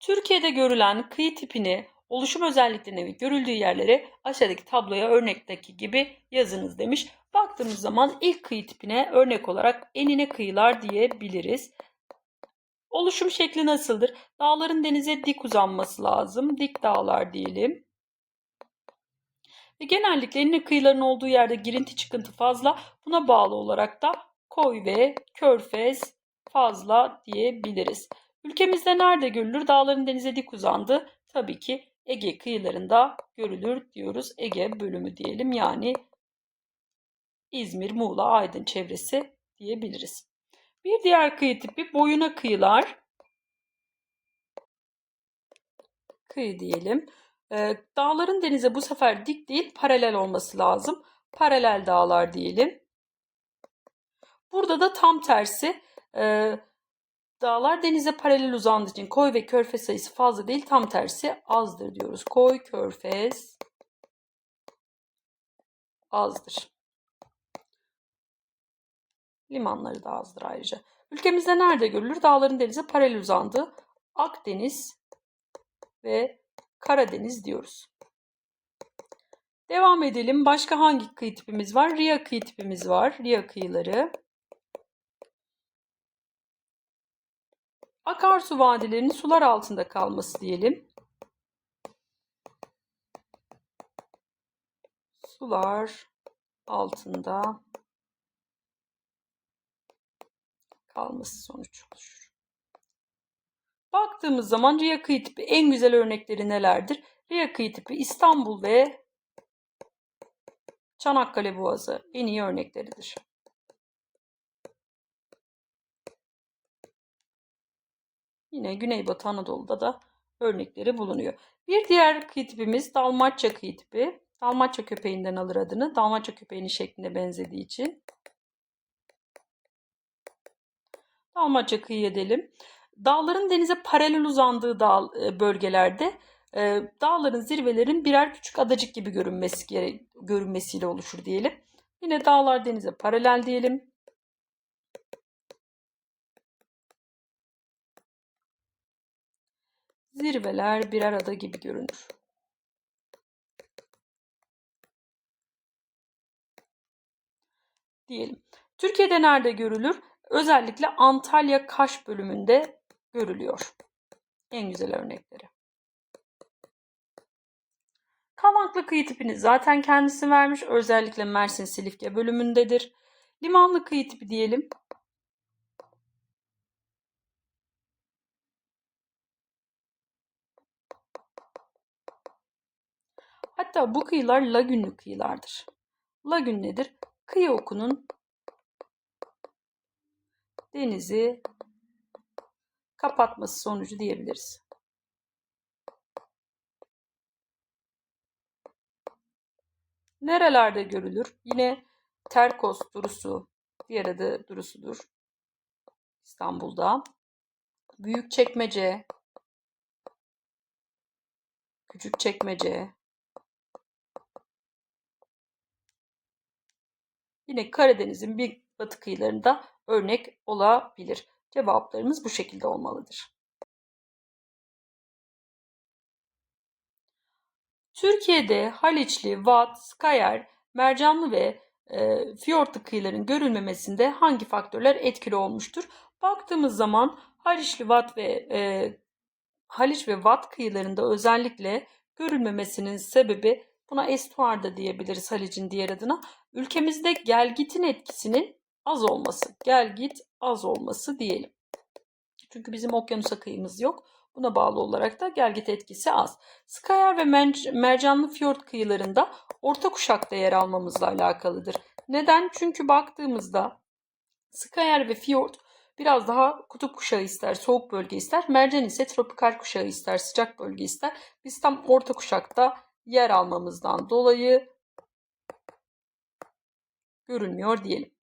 Türkiye'de görülen kıyı tipini, oluşum özelliklerini ve görüldüğü yerleri aşağıdaki tabloya örnekteki gibi yazınız demiş. Baktığımız zaman ilk kıyı tipine örnek olarak enine kıyılar diyebiliriz. Oluşum şekli nasıldır? Dağların denize dik uzanması lazım. Dik dağlar diyelim. Ve genellikle enine kıyıların olduğu yerde girinti çıkıntı fazla. Buna bağlı olarak da koy ve körfez fazla diyebiliriz. Ülkemizde nerede görülür? Dağların denize dik uzandı. Tabii ki Ege kıyılarında görülür diyoruz. Ege bölümü diyelim. Yani İzmir, Muğla, Aydın çevresi diyebiliriz. Bir diğer kıyı tipi boyuna kıyılar. Kıyı diyelim. Ee, dağların denize bu sefer dik değil paralel olması lazım. Paralel dağlar diyelim. Burada da tam tersi. Ee, dağlar denize paralel uzandığı için koy ve körfez sayısı fazla değil tam tersi azdır diyoruz. Koy, körfez azdır. Limanları da azdır ayrıca. Ülkemizde nerede görülür? Dağların denize paralel uzandığı Akdeniz ve Karadeniz diyoruz. Devam edelim. Başka hangi kıyı tipimiz var? Ria kıyı tipimiz var. Ria kıyıları. Akarsu vadilerinin sular altında kalması diyelim. Sular altında kalması sonuç oluşur. Baktığımız zaman Ria kıyı tipi en güzel örnekleri nelerdir? Ria kıyı tipi İstanbul ve Çanakkale Boğazı en iyi örnekleridir. Yine Güneybatı Anadolu'da da örnekleri bulunuyor. Bir diğer kıyı tipimiz Dalmaçya kıyı tipi. Dalmaçya köpeğinden alır adını. Dalmaçya köpeğinin şekline benzediği için. Dalmaçya kıyı edelim. Dağların denize paralel uzandığı dağ, e, bölgelerde e, dağların zirvelerin birer küçük adacık gibi görünmesi görünmesiyle oluşur diyelim. Yine dağlar denize paralel diyelim. Zirveler birer ada gibi görünür. Diyelim. Türkiye'de nerede görülür? Özellikle Antalya Kaş bölümünde görülüyor. En güzel örnekleri. Kavaklı kıyı tipini zaten kendisi vermiş. Özellikle Mersin Silifke bölümündedir. Limanlı kıyı tipi diyelim. Hatta bu kıyılar lagünlü kıyılardır. Lagün nedir? Kıyı okunun denizi kapatması sonucu diyebiliriz. Nerelerde görülür? Yine Terkos durusu, diğer adı durusudur. İstanbul'da. Büyükçekmece, Küçükçekmece, yine Karadeniz'in bir batı kıyılarında örnek olabilir. Cevaplarımız bu şekilde olmalıdır. Türkiye'de Haliçli, Vat, Skayer, Mercanlı ve e, Fiyortlu kıyıların görülmemesinde hangi faktörler etkili olmuştur? Baktığımız zaman Haliçli, Vat ve e, Haliç ve Vat kıyılarında özellikle görülmemesinin sebebi buna estuar da diyebiliriz Halic'in diğer adına. Ülkemizde gelgitin etkisinin az olması. Gelgit az olması diyelim. Çünkü bizim okyanusa kıyımız yok. Buna bağlı olarak da gelgit etkisi az. Skayer ve mercanlı fiyort kıyılarında orta kuşakta yer almamızla alakalıdır. Neden? Çünkü baktığımızda Skayer ve fiyort biraz daha kutup kuşağı ister, soğuk bölge ister. Mercan ise tropikal kuşağı ister, sıcak bölge ister. Biz tam orta kuşakta yer almamızdan dolayı görünmüyor diyelim.